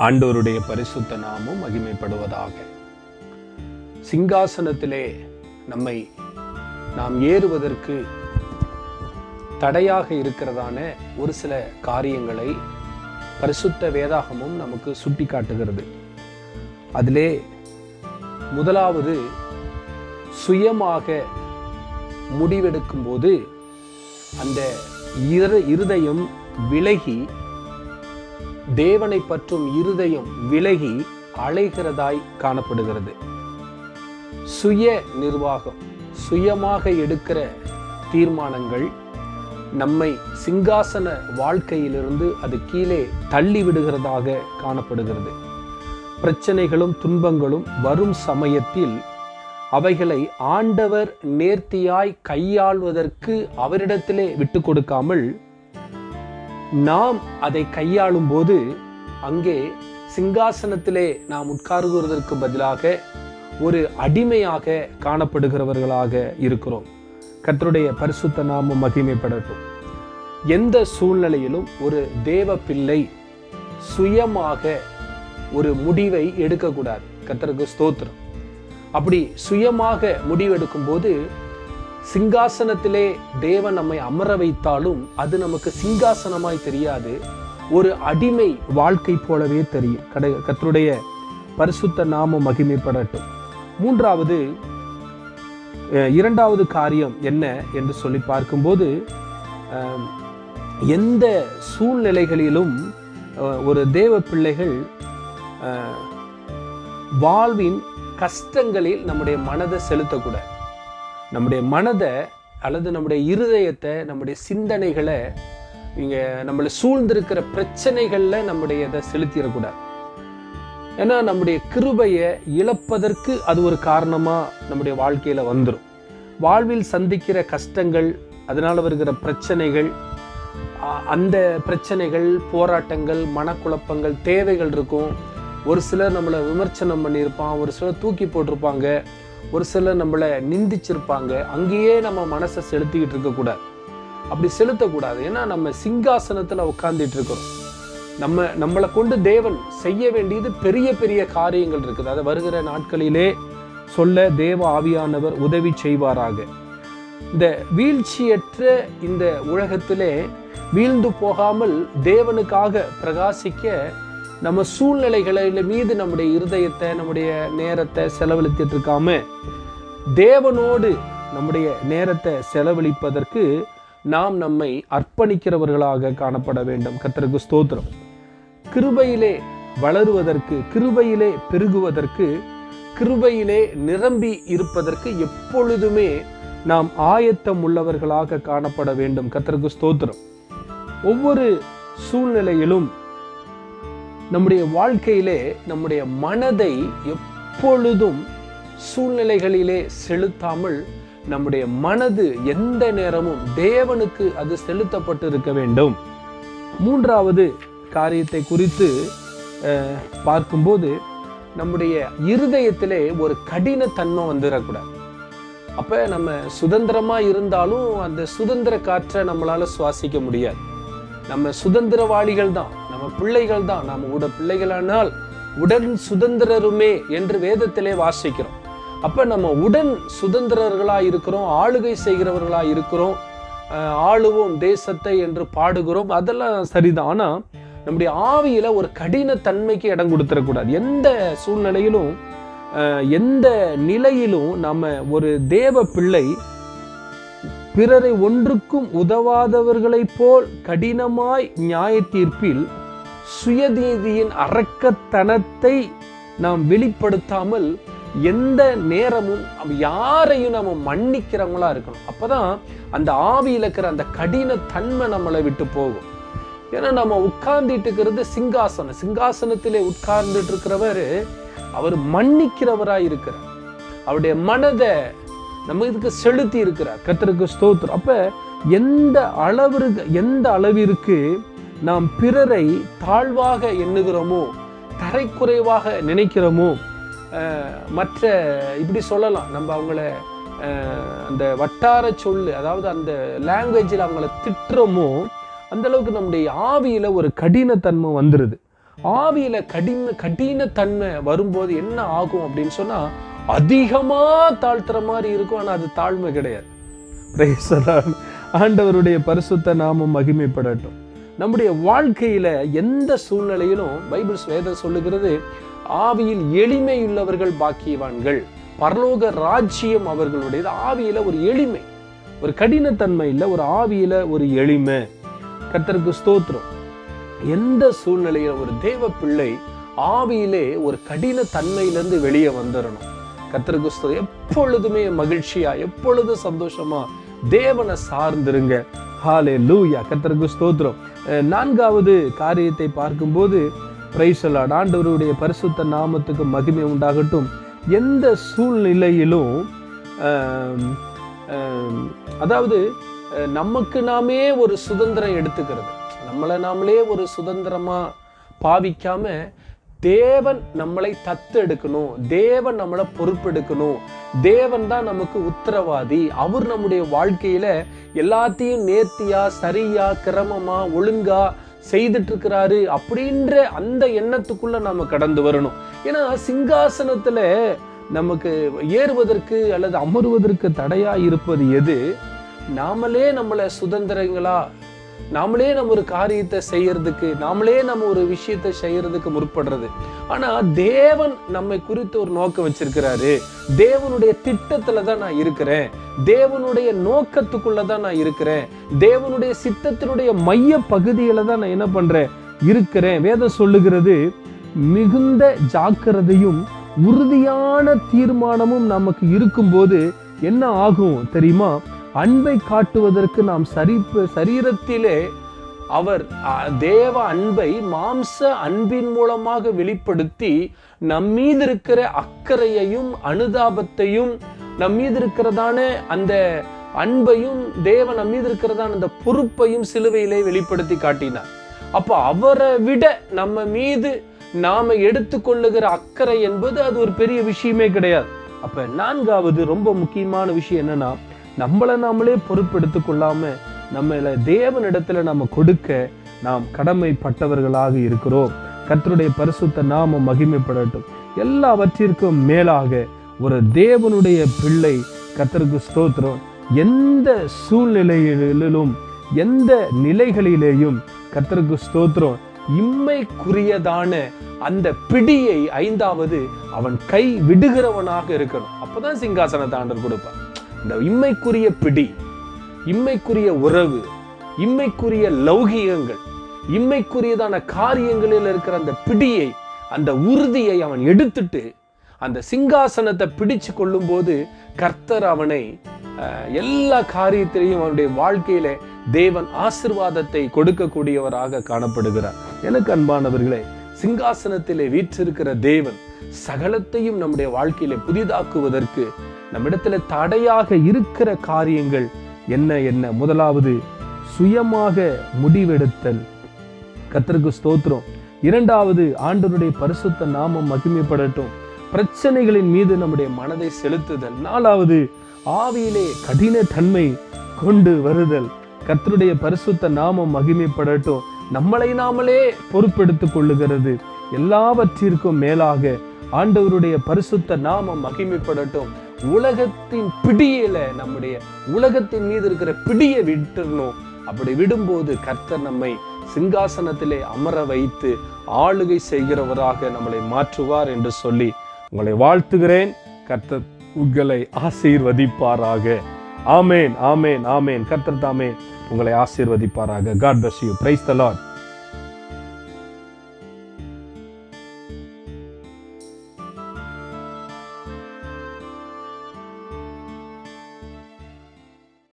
ஆண்டோருடைய பரிசுத்த நாமம் மகிமைப்படுவதாக. சிங்காசனத்திலே நம்மை நாம் ஏறுவதற்கு தடையாக இருக்கிறதான ஒரு சில காரியங்களை பரிசுத்த வேதாகமும் நமக்கு சுட்டி காட்டுகிறது அதிலே முதலாவது சுயமாக முடிவெடுக்கும் போது அந்த இரு இருதயம் விலகி தேவனை பற்றும் இருதயம் விலகி அலைகிறதாய் காணப்படுகிறது. சுய நிர்வாகம் சுயமாக எடுக்கிற தீர்மானங்கள் நம்மை சிங்காசன வாழ்க்கையிலிருந்து அது கீழே தள்ளி விடுகிறதாக காணப்படுகிறது. பிரச்சனைகளும் துன்பங்களும் வரும் சமயத்தில் அவைகளை ஆண்டவர் நேர்த்தியாய் கையாள்வதற்கு அவரிடத்திலே விட்டு கொடுக்காமல் நாம் அதை கையாளும் போது அங்கே சிங்காசனத்திலே நாம் உட்காருகிறதற்கு பதிலாக ஒரு அடிமையாக காணப்படுகிறவர்களாக இருக்கிறோம். கத்தருடைய பரிசுத்த நாமம் மகிமைப்படட்டும். எந்த சூழ்நிலையிலும் ஒரு தேவ பிள்ளை சுயமாக ஒரு முடிவை எடுக்கக்கூடாது. கத்தருக்கு ஸ்தோத்திரம். அப்படி சுயமாக முடிவெடுக்கும் போது சிங்காசனத்திலே தேவன் நம்மை அமர வைத்தாலும் அது நமக்கு சிங்காசனமாய் தெரியாது. ஒரு அடிமை வாழ்க்கை போலவே தெரியும். கடை கத்தருடைய பரிசுத்த நாமம் மகிமைப்படட்டும். மூன்றாவது இரண்டாவது காரியம் என்ன என்று சொல்லி பார்க்கும்போது எந்த சூழ்நிலைகளிலும் ஒரு தேவ பிள்ளைகள் வாழ்வின் கஷ்டங்களில் நம்முடைய மனதை செலுத்தக்கூடாது. நம்முடைய மனதை அல்லது நம்முடைய இருதயத்தை நம்முடைய சிந்தனைகளை இங்கே நம்மளை சூழ்ந்திருக்கிற பிரச்சனைகளில் நம்முடைய இதை செலுத்திடக்கூடாது. ஏன்னா நம்முடைய கிருபையை இழப்பதற்கு அது ஒரு காரணமாக நம்முடைய வாழ்க்கையில் வந்துடும் வாழ்வில் சந்திக்கிற கஷ்டங்கள் அதனால் வருகிற பிரச்சனைகள் அந்த பிரச்சனைகள் போராட்டங்கள் மனக்குழப்பங்கள் தேவைகள் இருக்கும். ஒரு சிலர் நம்மளை விமர்சனம் பண்ணியிருப்பான் ஒரு சிலர் தூக்கி போட்டிருப்பாங்க. ஒரு சிலர் நம்மளை நிந்திச்சிருப்பாங்க அங்கேயே நம்ம மனசை செலுத்திக்கிட்டு இருக்கக்கூடாது. அப்படி செலுத்தக்கூடாது. ஏன்னா நம்ம சிங்காசனத்தில் உட்கார்ந்துட்டு இருக்கிறோம். நம்ம நம்மளை கொண்டு தேவன் செய்ய வேண்டியது பெரிய பெரிய காரியங்கள் இருக்குது. அதை வருகிற நாட்களிலே சொல்ல தேவ ஆவியானவர் உதவி செய்வாராக. இந்த வீழ்ச்சியற்ற இந்த உலகத்திலே வீழ்ந்து போகாமல் தேவனுக்காக பிரகாசிக்க நம்ம சூழ்நிலைகளின் மீது நம்முடைய இருதயத்தை நம்முடைய நேரத்தை செலவழித்துட்டு இருக்காம தேவனோடு நம்முடைய நேரத்தை செலவழிப்பதற்கு நாம் நம்மை அர்ப்பணிக்கிறவர்களாக காணப்பட வேண்டும். கத்தருக்கு ஸ்தோத்திரம். கிருபையிலே வளருவதற்கு கிருபையிலே பெருகுவதற்கு கிருபையிலே நிரம்பி இருப்பதற்கு எப்பொழுதுமே நாம் ஆயத்தம் உள்ளவர்களாக காணப்பட வேண்டும். கத்தருக்கு ஸ்தோத்திரம். ஒவ்வொரு சூழ்நிலையிலும் நம்முடைய வாழ்க்கையிலே நம்முடைய மனதை எப்பொழுதும் சூழ்நிலைகளிலே செலுத்தாமல் நம்முடைய மனது எந்த நேரமும் தேவனுக்கு அது செலுத்தப்பட்டு இருக்க வேண்டும். மூன்றாவது காரியத்தை குறித்து பார்க்கும்போது நம்முடைய இருதயத்திலே ஒரு கடினத்தன்மை வந்துடக்கூடாது. அப்போ நம்ம சுதந்திரமாக இருந்தாலும் அந்த சுதந்திர காற்றை நம்மளால் சுவாசிக்க முடியாது. நம்ம சுதந்திரவாளிகள் தான் நம்ம பிள்ளைகள் தான். நம்ம உட பிள்ளைகளானால் உடன் சுதந்திரருமே என்று வேதத்திலே வாசிக்கிறோம். அப்ப நம்ம உடன் சுதந்திரர்களா இருக்கிறோம் ஆளுகை செய்கிறவர்களா இருக்கிறோம் ஆளுவோம் தேசத்தை என்று பாடுகிறோம். அதெல்லாம் சரிதான். ஆனா நம்முடைய ஆவியில ஒரு கடினத்தன்மைக்கு இடம் கொடுத்துடக்கூடாது. எந்த சூழ்நிலையிலும் எந்த நிலையிலும் நம்ம ஒரு தேவ பிள்ளை பிறரை ஒன்றுக்கும் உதவாதவர்களைப் போல் கடினமாய் நியாய தீர்ப்பில் சுயநீதியின் அரக்கத்தனத்தை நாம் வெளிப்படுத்தாமல் எந்த நேரமும் யாரையும் நம்ம மன்னிக்கிறவங்களா இருக்கணும். அப்பதான் அந்த ஆவியில இருக்கிற அந்த கடின தன்மை நம்மளை விட்டு போகும். ஏன்னா நம்ம உட்கார்ந்துட்டு இருக்கிறது சிங்காசனம். சிங்காசனத்திலே உட்கார்ந்துட்டு இருக்கிறவர் அவர் மன்னிக்கிறவராய் இருக்கிறார். அவருடைய மனதை நம்ம இதுக்கு செலுத்தி இருக்கிறார். கத்தருக்கு ஸ்தோத்திரம். அப்ப எந்த அளவிற்கு எந்த அளவிற்கு நாம் பிறரை தாழ்வாக எண்ணுகிறோமோ தரைக்குறைவாக நினைக்கிறோமோ மற்ற இப்படி சொல்லலாம். நம்ம அவங்கள அந்த வட்டார சொல்லு அதாவது அந்த லாங்குவேஜில் அவங்கள திட்டுறோமோ அந்த அளவுக்கு நம்முடைய ஆவியில் ஒரு கடினத்தன்மை வந்துடுது ஆவியில் கடின கடினத்தன்மை வரும்போது என்ன ஆகும் அப்படின்னு சொன்னால் அதிகமாக தாழ்த்துற மாதிரி இருக்கும் ஆனால் அது தாழ்மை கிடையாது. ஆண்டவருடைய பரிசுத்த நாமம் மகிமைப்படட்டும். நம்முடைய வாழ்க்கையில எந்த சூழ்நிலையிலும் பைபிள் வேதம் சொல்லுகிறது ஆவியில் எளிமையுள்ளவர்கள் பாக்கியவான்கள். பரலோக ராஜ்யம் அவர்களுடையது. ஆவியில ஒரு எளிமை ஒரு கடினத்தன்மை இல்லை ஒரு ஆவியில ஒரு எளிமை. கத்தருக்கு ஸ்தோத்திரம். எந்த சூழ்நிலையில ஒரு தேவ பிள்ளை ஆவியிலே ஒரு கடின தன்மையிலிருந்து வெளியே வந்துடணும் கர்த்தருக்கு ஸ்தோத்திரம். எப்பொழுதுமே மகிழ்ச்சியா எப்பொழுதும் சந்தோஷமா தேவனை சார்ந்திருங்க. ஹாலே லூயா கர்த்தருக்கு ஸ்தோத்திரம். நான்காவது காரியத்தை பார்க்கும்போது பிரைசலாட் ஆண்டவருடைய பரிசுத்த நாமத்துக்கு மகிமை உண்டாகட்டும். எந்த சூழ்நிலையிலும் அதாவது நமக்கு நாமே ஒரு சுதந்திரம் எடுத்துக்கிறது. நம்மளை நாமளே ஒரு சுதந்திரமாக பாவிக்காமல் தேவன் நம்மளை தத்து எடுக்கணும் தேவன் நம்மளை பொறுப்பெடுக்கணும். தேவன் தான் நமக்கு உத்தரவாதி. அவர் நம்முடைய வாழ்க்கையில எல்லாத்தையும் நேர்த்தியா சரியா கிரமமா ஒழுங்கா செய்துட்டு இருக்கிறாரு அப்படின்ற அந்த எண்ணத்துக்குள்ள நாம கடந்து வரணும். ஏன்னா சிங்காசனத்துல நமக்கு ஏறுவதற்கு அல்லது அமருவதற்கு தடையா இருப்பது எது? நாமளே நம்மளை சுதந்திரங்களா நாமளே நம்ம ஒரு காரியத்தை செய்யறதுக்கு நாமளே நம்ம ஒரு விஷயத்தை செய்யறதுக்கு முற்படுறது. ஆனா தேவன் நம்மை குறித்து ஒரு நோக்கம் வச்சிருக்கிறாரு. தேவனுடைய திட்டத்துல தான் நான் இருக்கிறேன். தேவனுடைய நோக்கத்துக்குள்ள தான் நான் இருக்கிறேன். தேவனுடைய சித்தத்தினுடைய மைய பகுதியில தான் நான் என்ன பண்றேன்? இருக்கிறேன். வேதம் சொல்லுகிறது மிகுந்த ஜாக்கிரதையும் உறுதியான தீர்மானமும் நமக்கு இருக்கும்போது என்ன ஆகும் தெரியுமா? அன்பை காட்டுவதற்கு நாம் சரி சரீரத்திலே அவர் தேவ அன்பை மாம்ச அன்பின் மூலமாக வெளிப்படுத்தி நம் மீது இருக்கிற அக்கறையையும் அனுதாபத்தையும் நம் மீது இருக்கிறதான அந்த அன்பையும் தேவன் நம் மீது இருக்கிறதான அந்த பொறுப்பையும் சிலுவையிலே வெளிப்படுத்தி காட்டினார். அப்போ அவரை விட நம்ம மீது நாம எடுத்துக்கொள்ளுகிற அக்கறை என்பது அது ஒரு பெரிய விஷயமே கிடையாது. அப்ப நான்காவது ரொம்ப முக்கியமான விஷயம் என்னன்னா நம்மளை நாமளே பொறுப்பெடுத்து கொள்ளாம நம்மள தேவனிடத்துல நாம கொடுக்க நாம் கடமைப்பட்டவர்களாக இருக்கிறோம். கர்த்தருடைய பரிசுத்த நாமம் மகிமைப்படட்டும். எல்லாவற்றிற்கும் மேலாக ஒரு தேவனுடைய பிள்ளை கர்த்தருக்கு ஸ்தோத்திரம். எந்த சூழ்நிலையிலும் எந்த நிலைகளிலேயும் கர்த்தருக்கு ஸ்தோத்திரம். இம்மைக்குரியதான அந்த பிடியை ஐந்தாவது அவன் கை விடுகிறவனாக இருக்கணும். அப்பதான் சிங்காசனத்தை ஆண்டவர் கொடுப்பான் இந்த இம்மைக்குரிய பிடி இம்மைக்குரிய உறவு இம்மைக்குரிய லௌகிகங்கள் இம்மைக்குரியதான காரியங்களில் இருக்கிற அந்த பிடியை அந்த உறுதியை அவன் எடுத்துட்டு அந்த சிங்காசனத்தை பிடிச்சு கொள்ளும் போது கர்த்தர் அவனை அஹ், எல்லா காரியத்திலையும் அவனுடைய வாழ்க்கையில தேவன் ஆசிர்வாதத்தை கொடுக்கக்கூடியவராக காணப்படுகிறார். எனக்கு அன்பானவர்களே சிங்காசனத்திலே வீற்றிருக்கிற தேவன் சகலத்தையும் நம்முடைய வாழ்க்கையில புதிதாக்குவதற்கு நம்மிடத்துல தடையாக இருக்கிற காரியங்கள் என்ன என்ன? முதலாவது சுயமாக முடிவெடுத்தல். கர்த்தருக்கு ஸ்தோத்திரம். இரண்டாவது ஆண்டவருடைய பரிசுத்த நாமம் மகிமைப்படட்டும். பிரச்சனைகளின் மீது நம்முடைய மனதை செலுத்துதல். நாலாவது ஆவியிலே கடின தன்மை கொண்டு வருதல். கத்தருடைய பரிசுத்த நாமம் மகிமைப்படட்டும். நம்மளை நாமளே பொறுப்பெடுத்துக் கொள்ளுகிறது. எல்லாவற்றிற்கும் மேலாக ஆண்டவருடைய பரிசுத்த நாமம் மகிமைப்படட்டும். உலகத்தின் பிடியில நம்முடைய உலகத்தின் மீது இருக்கிற பிடியை விட்டுறணும். அப்படி விடும்போது கர்த்தர் நம்மை சிங்காசனத்திலே அமர வைத்து ஆளுகை செய்கிறவராக நம்மளை மாற்றுவார் என்று சொல்லி உங்களை வாழ்த்துகிறேன். கர்த்தர் உங்களை ஆசீர்வதிப்பாராக. ஆமேன் ஆமேன் ஆமேன். கர்த்தர் தாமே உங்களை ஆசீர்வதிப்பாராக. God bless you praise the Lord